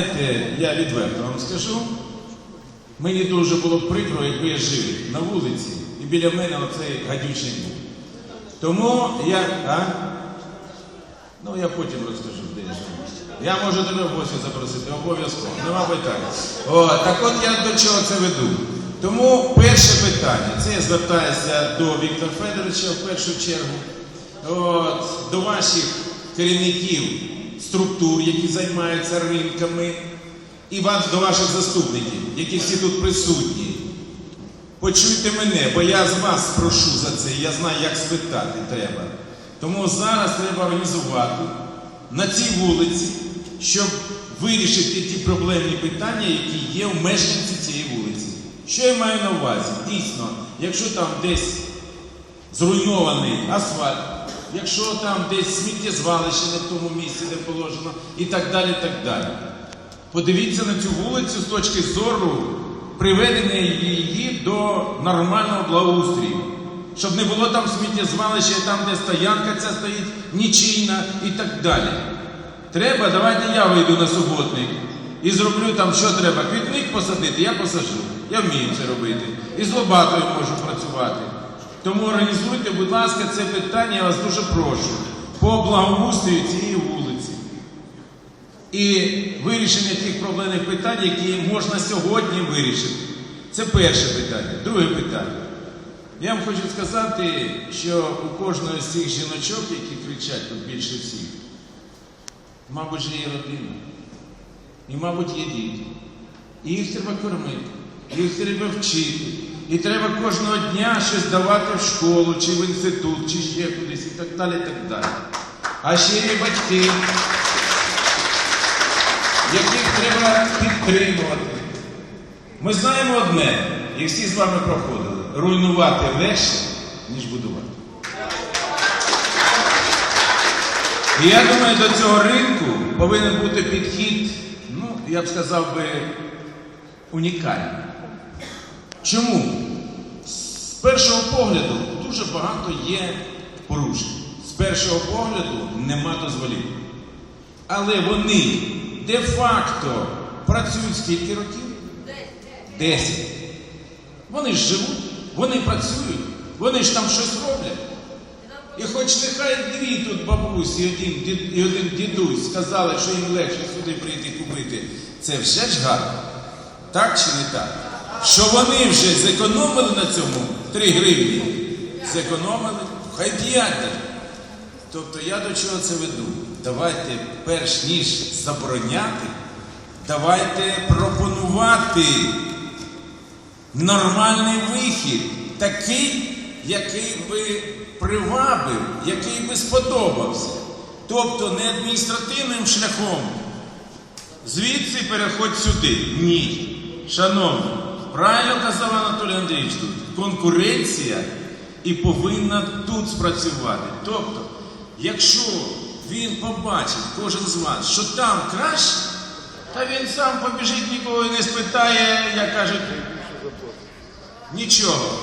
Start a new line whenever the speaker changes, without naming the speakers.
Знаєте, я відверто вам скажу. Мені дуже було прикро, якби я жив на вулиці, і біля мене оцей гадючий був. Тому я. А? Ну, я потім розкажу, де я живу. Я можу тебе в гості запросити, обов'язково. Нема питань. О, так от я до чого це веду. Тому перше питання, це я звертаюся до Віктора Федоровича в першу чергу, от, до ваших керівників структур, які займаються ринками, і вас до ваших заступників, які всі тут присутні. Почуйте мене, бо я з вас прошу за це, я знаю, як спитати треба. Тому зараз треба організувати на цій вулиці, щоб вирішити ті проблемні питання, які є у мешканці цієї вулиці. Що я маю на увазі? Дійсно, якщо там десь зруйнований асфальт, якщо там десь сміттєзвалище не в тому місці, де положено, і так далі, і так далі. Подивіться на цю вулицю з точки зору приведення її до нормального благоустрію. Щоб не було там сміттєзвалища, там, де стоянка ця стоїть, нічийна і так далі. Треба, давайте я вийду на суботник і зроблю там, що треба. Квітник посадити, я посажу. Я вмію це робити. І з лопатою можу працювати. Тому організуйте, будь ласка, це питання, я вас дуже прошу, по благоустрію цієї вулиці і вирішення тих проблемних питань, які можна сьогодні вирішити. Це перше питання. Друге питання. Я вам хочу сказати, що у кожної з цих жіночок, які кричать тут більше всіх, мабуть, є родина. І, мабуть, є діти. І їх треба кормити, їх треба вчити. І треба кожного дня щось давати в школу, чи в інститут, чи ще кудись, і так далі, так далі. А ще є батьки, яких треба підтримувати. Ми знаємо одне, і всі з вами проходили, руйнувати легше, ніж будувати. І я думаю, до цього ринку повинен бути підхід, ну, я б сказав би, унікальний. Чому? Першого погляду дуже багато є порушень. З першого погляду нема дозволів. Але вони де-факто працюють скільки років? Десять. Вони ж живуть, вони працюють, вони ж там щось роблять. І хоч нехай дві тут бабусі і один, дід- і один дідусь сказали, що їм легше сюди прийти купити, це вже ж гарно. Так чи не так? Що вони вже зекономили на цьому 3 гривні. Зекономили, хай п'ять. Тобто я до чого це веду? Давайте, перш ніж забороняти, давайте пропонувати нормальний вихід, такий, який би привабив, який би сподобався. Тобто не адміністративним шляхом. Звідси переходь сюди. Ні. Шановні, правильно казав Анатолій Андрійович тут, конкуренція і повинна тут спрацювати. Тобто, якщо він побачить, кожен з вас, що там краще, та він сам побіжить, нікого не спитає, як кажуть, нічого.